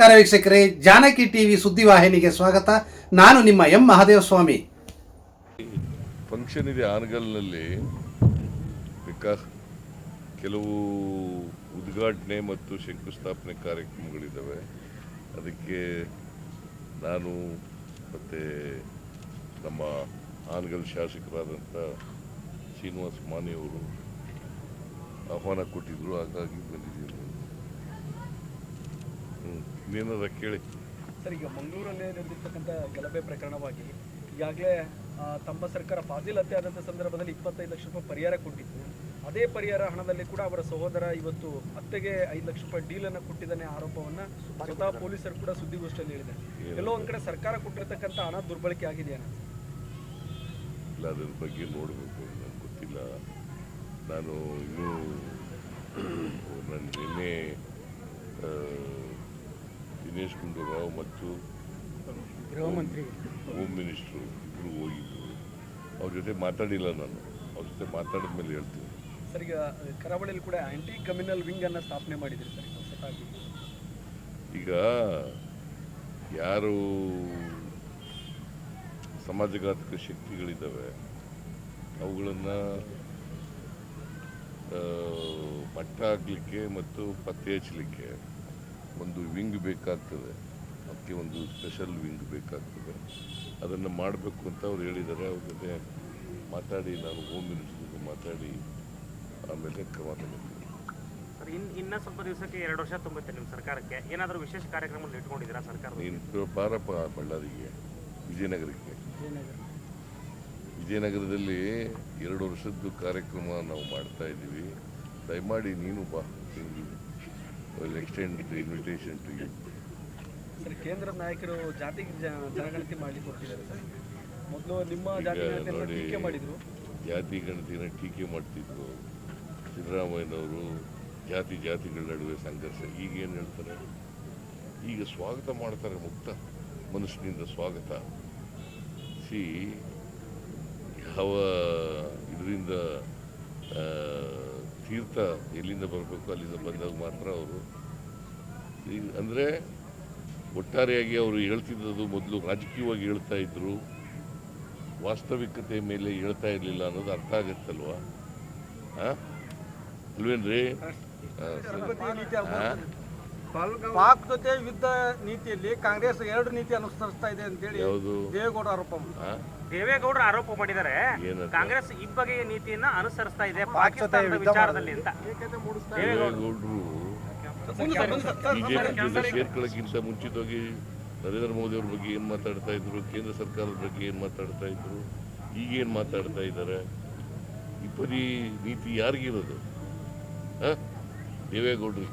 ವೀಕ್ಷಕರೇ, ಜಾನಕಿ ಟಿವಿ ಸುದ್ದಿವಾಹಿನಿಗೆ ಸ್ವಾಗತ. ನಾನು ನಿಮ್ಮ ಎಂ ಮಹಾದೇವಸ್ವಾಮಿ. ಫಂಕ್ಷನ್ ಇದೆ ಆನಗಲ್ನಲ್ಲಿ. ಕೆಲವು ಉದ್ಘಾಟನೆ ಮತ್ತು ಶಂಕುಸ್ಥಾಪನೆ ಕಾರ್ಯಕ್ರಮಗಳಿದ್ದಾವೆ ಅದಕ್ಕೆ ನಾನು ಮತ್ತು ನಮ್ಮ ಆನಗಲ್ ಶಾಸಕರಾದಂಥ ಶ್ರೀನಿವಾಸ ಮಾನೆಯವರು ಆಹ್ವಾನ ಕೊಟ್ಟಿದ್ದರು ಹಾಗಾಗಿ ಬಂದಿದ್ದೀನಿ. ಇನ್ನೇನಾರ ಕೇಳಿ? ಸರ್ ಈಗ ಮಂಗಳೂರಲ್ಲಿ ನಡೆದಿರ್ತಕ್ಕಂಥ ಗಲಭೆ ಪ್ರಕರಣವಾಗಿ ಈಗಾಗಲೇ ತಮ್ಮ ಸರ್ಕಾರ ಫಾಜಿಲ್ ಹತ್ಯೆ ಆದಂಥ ಸಂದರ್ಭದಲ್ಲಿ ಇಪ್ಪತ್ತೈದು ಲಕ್ಷ ರೂಪಾಯಿ ಪರಿಹಾರ ಕೊಟ್ಟಿತ್ತು. ಅದೇ ಪರಿಹಾರ ಹಣದಲ್ಲಿ ಕೂಡ ಅವರ ಸಹೋದರ ಇವತ್ತು ಅತ್ತೆಗೆ ಐದು ಲಕ್ಷ ರೂಪಾಯಿ ಡೀಲನ್ನು ಕೊಟ್ಟಿದ್ದಾನೆ ಆರೋಪವನ್ನ ಸ್ವತಃ ಪೊಲೀಸರು ಕೂಡ ಸುದ್ದಿಗೋಷ್ಠಿಯಲ್ಲಿ ಹೇಳಿದೆ ಎಲ್ಲೋ ಒಂದು ಕಡೆ ಸರ್ಕಾರ ಕೊಟ್ಟಿರ್ತಕ್ಕಂಥ ಹಣ ದುರ್ಬಳಕೆ ಆಗಿದೆಯಾ ಇಲ್ಲ ಅದ್ರ ಬಗ್ಗೆ ನೋಡಬೇಕು ನನಗೆ ಗೊತ್ತಿಲ್ಲ. ನಾನು ಇನ್ನೂ ನಾನು ನಿನ್ನೆ ಆ, ದಿನೇಶ್ ಗುಂಡೂರಾವ್ ಮತ್ತು ಗೃಹ ಮಂತ್ರಿ ಹೋಮ್ ಮಿನಿಸ್ಟ್ರು ಇಬ್ಬರು ಹೋಗಿದ್ದರು ಅವ್ರ ಜೊತೆ ಮಾತಾಡಿಲ್ಲ ನಾನು. ಅವ್ರ ಜೊತೆ ಮಾತಾಡಿದ ಮೇಲೆ ಹೇಳ್ತೀನಿ. ಸರ್ ಈಗ ಕರಾವಳಿಯಲ್ಲಿ ಕೂಡ ಆ್ಯಂಟಿ ಕಮ್ಯುನಲ್ ವಿಂಗ್ ಅನ್ನ ಸ್ಥಾಪನೆ ಮಾಡಿದ್ರಿ ಸರ್ ಹೊಸದಾಗಿ. ಈಗ ಯಾರು ಸಮಾಜಘಾತಕ ಶಕ್ತಿಗಳಿದ್ದಾವೆ ಅವುಗಳನ್ನು ಮಟ್ಟ ಹಾಕಲಿಕ್ಕೆ ಮತ್ತು ಪತ್ತೆ ಹಚ್ಚಲಿಕ್ಕೆ ಒಂದು ವಿಂಗ್ ಬೇಕಾಗ್ತದೆ. ಅದಕ್ಕೆ ಒಂದು ಸ್ಪೆಷಲ್ ವಿಂಗ್ ಬೇಕಾಗ್ತದೆ. ಅದನ್ನು ಮಾಡಬೇಕು ಅಂತ ಅವ್ರು ಹೇಳಿದ್ದಾರೆ. ಅವ್ರ ಜೊತೆ ಮಾತಾಡಿ ನಾನು ಹೋಮ್ ಮಿನಿಸ್ಟರ್ ಜೊತೆ ಮಾತಾಡಿ ಆಮೇಲೆ ಕ್ರಮ ತಗೋತೀನಿ. ಸರ್ ಇನ್ ಇನ್ನ ಸ್ವಲ್ಪ ದಿವಸಕ್ಕೆ ಎರಡು ವರ್ಷ ತುಂಬುತ್ತೆ ನಿಮ್ಮ ಸರ್ಕಾರಕ್ಕೆ. ಏನಾದರೂ ವಿಶೇಷ ಕಾರ್ಯಕ್ರಮ ಇಟ್ಕೊಂಡಿದ್ದೀರಾ ಸರ್ಕಾರ ನೀನು ಬಾರಪ್ಪ ಬಳ್ಳಾರಿಗೆ ವಿಜಯನಗರಕ್ಕೆ. ವಿಜಯನಗರದಲ್ಲಿ ಎರಡು ವರ್ಷದ್ದು ಕಾರ್ಯಕ್ರಮ ನಾವು ಮಾಡ್ತಾ ಇದ್ದೀವಿ. ದಯಮಾಡಿ ನೀನು ಬಾ extend invitation to you sir ಕೇಂದ್ರ ನಾಯಕರು ಜಾತಿ ಜನಗಣತಿ ಮಾಡ್ಲಿಕ್ಕೆ ಕೊಟ್ಟಿದ್ದಾರೆ ಸರ್. ಮೊದಲು ನಿಮ್ಮ ಜಾತಿ ಗಣತಿಯನ್ನು ನೋಡಿ ಟೀಕೆ ಮಾಡಿದ್ರು. ಜಾತಿ ಗಣತಿನ ಟೀಕೆ ಮಾಡ್ತಿದ್ರು. ಸಿದ್ದರಾಮಯ್ಯನವರು ಜಾತಿ ಜಾತಿಗಳ ನಡುವೆ ಸಂಘರ್ಷ. ಈಗ ಏನು ಹೇಳ್ತಾರೆ? ಈಗ ಸ್ವಾಗತ ಮಾಡ್ತಾರೆ ಮುಕ್ತ ಮನುಷ್ಯನಿಂದ ಸ್ವಾಗತ. ಸಿ ಯಾವ ಇದರಿಂದ ತೀರ್ಥ ಎಲ್ಲಿಂದ ಬರಬೇಕು ಅಲ್ಲಿಂದ ಬಂದಾಗ ಮಾತ್ರ ಅವರು ಈಗ ಅಂದರೆ ಒಟ್ಟಾರೆಯಾಗಿ ಅವರು ಹೇಳ್ತಿದ್ದದು ಮೊದಲು ರಾಜಕೀಯವಾಗಿ ಹೇಳ್ತಾ ಇದ್ದರು ವಾಸ್ತವಿಕತೆ ಮೇಲೆ ಹೇಳ್ತಾ ಇರಲಿಲ್ಲ ಅನ್ನೋದು ಅರ್ಥ ಆಗತ್ತಲ್ವಾ? ಹಾಂ ಅಲ್ವೇನ್ರಿ? ಪಾಕ್ ಜೊತೆ ಯುದ್ಧ ನೀತಿಯಲ್ಲಿ ಕಾಂಗ್ರೆಸ್ ಎರಡು ನೀತಿ ಅನುಸರಿಸ್ತಾ ಇದೆ ಅಂತೇಳಿ ಯಾವುದು ದೇವೇಗೌಡ ಆರೋಪ ಮಾಡಿದ್ರು. ಆ? ದೇವೇಗೌಡರು ಆರೋಪ ಮಾಡಿದರೆ ಏನಂತ? ಕಾಂಗ್ರೆಸ್ ಇಬ್ಬಗೆಯ ನೀತಿಯನ್ನ ಅನುಸರಿಸ್ತಾ ಇದೆ ಪಾಕಿಸ್ತಾನದ ವಿಚಾರದಲ್ಲಿ ಅಂತ ದೇವೇಗೌಡರು ಬಿಜೆಪಿ ಸೇರ್ಕೊಳ್ಳೋಕ್ಕಿಂತ ಮುಂಚಿತವಾಗಿ ನರೇಂದ್ರ ಮೋದಿ ಅವ್ರ ಬಗ್ಗೆ ಏನು ಮಾತಾಡ್ತಾ ಇದ್ರು ಕೇಂದ್ರ ಸರ್ಕಾರದ ಬಗ್ಗೆ ಏನು ಮಾತಾಡ್ತಾ ಇದ್ರು ಈಗೇನು ಮಾತಾಡ್ತಾ ಇದ್ದಾರೆ ಇಬ್ಬರಿ ನೀತಿ ಯಾರಿಗಿರೋದು ಆ? ದೇವೇಗೌಡರು